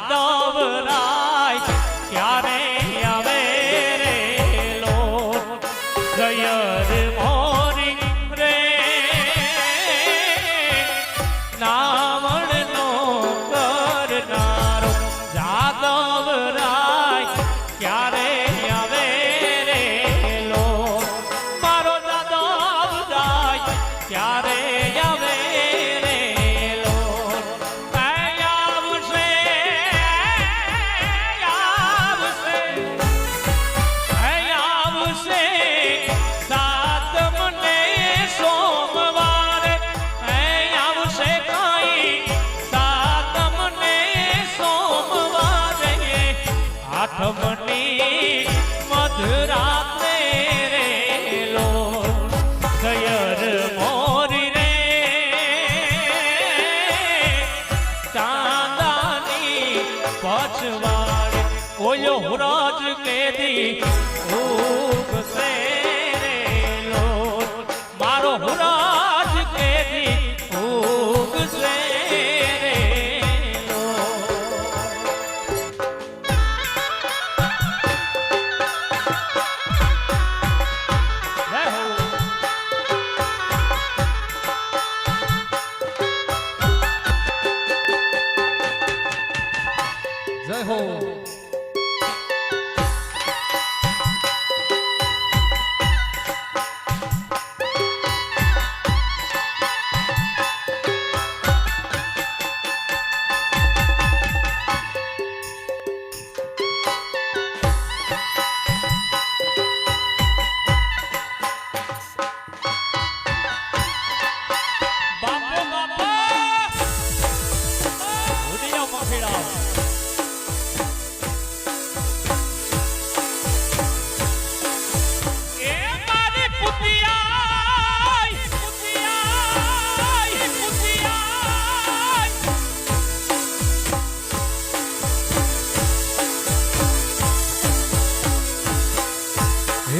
જાદવ રાય ક્યારે આવે રે લોટ? ગયર મોરી રે. નાવણનો આઠમની મધરાત્રે રે લો ગયર મોરી રે. ચાંદાની પછવાડે ઓયો રાજ કેદી ઉગશે. errou.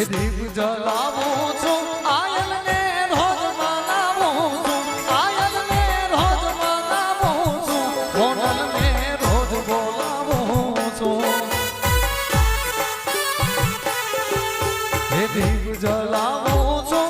હે દીપ જલાવું છું આયલ ને રોજ મનાવું છું આયલ ને રોજ મનાવું છું કોનલ ને રોજ બોલાવું છું. દીપ જલાવું છું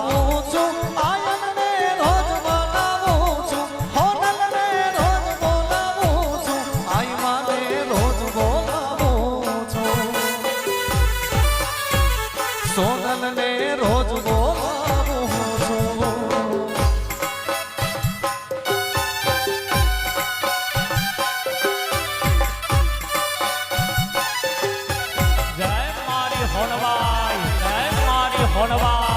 好了吧？